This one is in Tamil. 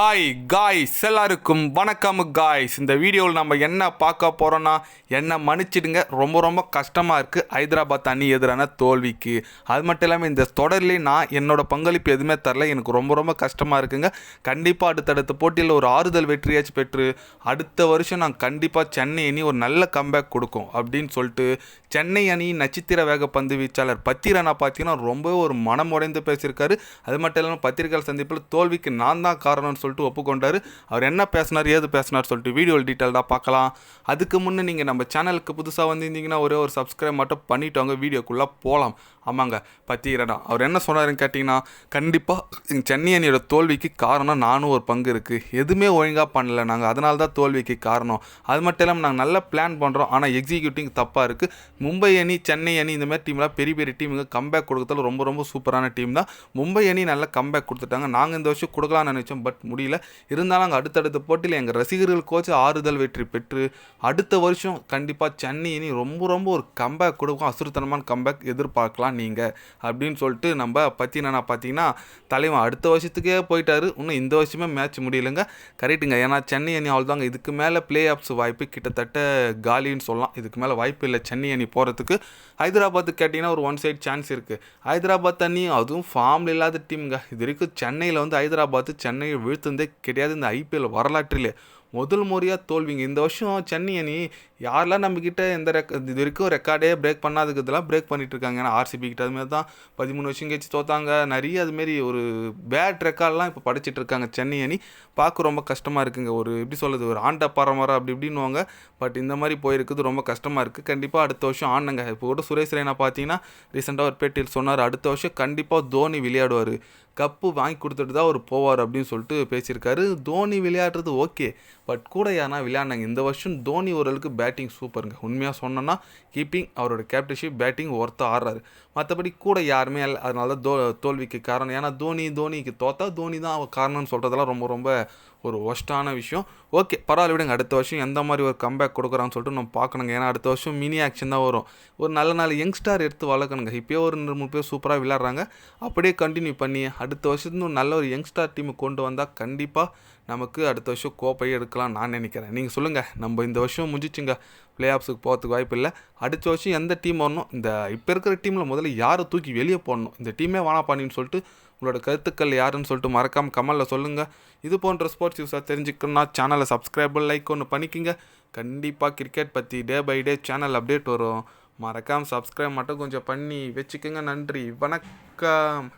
ஹாய் காய்ஸ் எல்லாருக்கும் வணக்கம் காய்ஸ் இந்த வீடியோவில் நம்ம என்ன பார்க்க போகிறோன்னா என்ன மன்னிச்சிடுங்க. ரொம்ப ரொம்ப கஷ்டமாக இருக்குது ஹைதராபாத் அணி எதிரான தோல்விக்கு. அது மட்டும் இல்லாமல் இந்த தொடர்லேயே நான் என்னோட பங்களிப்பு எதுவுமே தரல. எனக்கு ரொம்ப ரொம்ப கஷ்டமாக இருக்குங்க. கண்டிப்பாக அடுத்தடுத்த போட்டியில் ஒரு ஆறுதல் வெற்றியாச்சும் பெற்று அடுத்த வருஷம் நான் கண்டிப்பாக சென்னை அணி ஒரு நல்ல கம்பேக் கொடுக்கும் அப்படின்னு சொல்லிட்டு சென்னை அணி நட்சத்திர வேக பந்து வீச்சாளர் பத்திரனா பார்த்தீங்கன்னா ரொம்ப ஒரு மனம் உடைந்து பேசியிருக்காரு. அது மட்டும் இல்லாமல் பத்திரிகையாளர் சந்திப்பில் தோல்விக்கு நான் தான் காரணம்னு சொல்லிட்டு ஒப்புக்கொண்டார். அவர் என்ன பேசினார் ஏது பேசினார் சொல்லிட்டு வீடியோ டீட்டெயில்டாக பார்க்கலாம். அதுக்கு முன்னே நீங்கள் நம்ம சேனலுக்கு புதுசாக வந்திருந்தீங்கன்னா ஒரே ஒரு சப்ஸ்கிரைப் மட்டும் பண்ணிவிட்டு அவங்க வீடியோக்குள்ளே போகலாம் ஆமாங்க பத்திரடா அவர் என்ன சொன்னாருன்னு கேட்டிங்கன்னா கண்டிப்பாக சென்னை அணியோட தோல்விக்கு காரணம் நானும் ஒரு பங்கு இருக்குது எதுவுமே ஒழுங்காக பண்ணல நாங்கள் அதனால தான் தோல்விக்கு காரணம். அது மட்டும் இல்லாமல் நாங்கள் நல்லா பிளான் பண்ணுறோம் ஆனால் எக்ஸிக்யூட்டிங் தப்பாக இருக்குது மும்பை அணி சென்னை அணி இந்த மாதிரி டீம்லாம் பெரிய பெரிய டீமுங்க கம்பேக் கொடுக்கறதுல ரொம்ப ரொம்ப சூப்பரான டீம் தான். மும்பை அணி நல்ல கம்பேக் கொடுத்துட்டாங்க. நாங்கள் இந்த வருஷம் கொடுக்கலாம்னு நினச்சோம். பட் முடியல. இருந்தாலும் நாங்கள் அடுத்தடுத்த போட்டியில் எங்கள் ரசிகர்கள் கோச் ஆறுதல் வெற்றி பெற்று அடுத்த வருஷம் கண்டிப்பாக சென்னை அணி ரொம்ப ரொம்ப ஒரு கம்பேக் கொடுக்கும். அசுறுத்தனமான கம்பேக் எதிர்பார்க்கலாம். நீங்கள் அப்படின்னு சொல்லிட்டு நம்ம பற்றினா பார்த்தீங்கன்னா தலைவன் அடுத்த வருஷத்துக்கே போயிட்டாரு. இன்னும் இந்த வருஷமே மேட்ச் முடியலங்க. கரெக்டுங்க ஏன்னா சென்னை அணி அவ்வளோதாங்க இதுக்கு மேலே ப்ளே ஆஃப்ஸ் வாய்ப்பு கிட்டத்தட்ட காலின்னு சொல்லலாம். இதுக்கு மேலே வாய்ப்பு இல்லை சென்னை அணி போகிறதுக்கு ஹைதராபாத்துக்கு கேட்டிங்கன்னா ஒரு ஒன் சைடு சான்ஸ் இருக்குது ஹைதராபாத் அணி அதுவும் ஃபார்மில் இல்லாத டீமுங்க இது வரைக்கும் சென்னையில் வந்து ஹைதராபாத் சென்னையை வீழ்த்துந்தே கிடையாது. இந்த ஐபிஎல் வரலாற்றிலே. முதல் முறையாக தோல்விங்க. இந்த வருஷம் சென்னை அணி யாரெல்லாம் நம்மக்கிட்ட எந்த ரெக் இது வரைக்கும் ரெக்கார்டே பிரேக் பண்ணாதுக்கு இதெல்லாம் பிரேக் பண்ணிட்டு இருக்காங்க ஏன்னா ஆர்சிபி கிட்ட அதுமாரி தான் பதிமூணு வருஷம் கழிச்சு தோத்தாங்க. நிறைய அதுமாரி ஒரு பேட் ரெக்கார்ட்லாம் இப்போ படிச்சுட்டு இருக்காங்க சென்னை அணி. பார்க்க ரொம்ப கஷ்டமாக இருக்குங்க. ஒரு எப்படி சொல்கிறது ஒரு ஆண்ட பரம்பரை அப்படி இப்படின்னுவாங்க. பட் இந்த மாதிரி போயிருக்குது. ரொம்ப கஷ்டமாக இருக்குது கண்டிப்பாக அடுத்த வருஷம் ஆனங்க இப்போ கூட சுரேஷ் ரெய்னா பார்த்தீங்கன்னா ரீசெண்டாக ஒரு பேட்டியில் சொன்னார். அடுத்த வருஷம் கண்டிப்பாக தோனி விளையாடுவார். கப்பு வாங்கி கொடுத்துட்டு தான் அவர் போவார் அப்படின்னு சொல்லிட்டு பேசியிருக்காரு. தோனி விளையாடுறது ஓகே பட் கூட யாரா விளையாடினாங்க. இந்த வருஷம் தோனி ஓரளவுக்கு பேட்டிங் சூப்பருங்க உண்மையாக சொன்னோன்னா கீப்பிங் அவரோட கேப்டன்ஷிப் பேட்டிங் ஒர்த்தாக ஆடுறாரு. மற்றபடி கூட யாருமே இல்லை அதனால தான் தோ தோல்விக்கு காரணம். ஏன்னா தோனி தோனிக்கு தோத்தா தோனி தான் காரணம்னு சொல்கிறதெல்லாம் ரொம்ப ரொம்ப ஒரு ஒஸ்ட்டான விஷயம். ஓகே பரவாயில்ல விடுங்க. அடுத்த வருஷம் எந்த மாதிரி ஒரு கம்பேக் கொடுக்குறான்னு சொல்லிட்டு நம்ம பார்க்கணுங்க. ஏன்னா அடுத்த வருஷம் மினி ஆக்ஷன் தான் வரும். ஒரு நல்ல நாள் யங்ஸ்டார் எடுத்து வளர்க்கணுங்க. இப்போயே ஒரு ரெண்டு மூணு பேர் சூப்பராக விளையாடுறாங்க. அப்படியே கண்டினியூ பண்ணி அடுத்த வருஷத்துல ஒரு நல்ல ஒரு யங்ஸ்டார் டீமை கொண்டு வந்தால் கண்டிப்பாக நமக்கு அடுத்த வருஷம் கோப்பையை எடுக்கலாம் நான் நினைக்கிறேன். நீங்கள் சொல்லுங்கள் நம்ம இந்த வருஷம் முடிஞ்சிச்சுங்க. பிளே ஆஃப்ஸுக்கு போகிறதுக்கு வாய்ப்பு இல்லை. அடுத்த வருஷம் எந்த டீம் வரணும்? இந்த இப்போ இருக்கிற டீமில் முதல்ல யாரை தூக்கி வெளியே போடணும்? இந்த டீமே வாணா பண்ணின்னு சொல்லிட்டு உங்களோட கருத்துக்கள் யாருன்னு சொல்லிட்டு மறக்காமல் கமலில் சொல்லுங்கள் இது போன்ற ஸ்போர்ட்ஸ் நியூஸாக தெரிஞ்சுக்கணும்னா சேனலை சப்ஸ்கிரைபர் லைக் ஒன்று பண்ணிக்கிங்க. கண்டிப்பாக கிரிக்கெட் பற்றி day by day channel update வரும். மறக்காமல் சப்ஸ்கிரைப் மட்டும் கொஞ்சம் பண்ணி வச்சுக்கோங்க. நன்றி. வணக்கம்.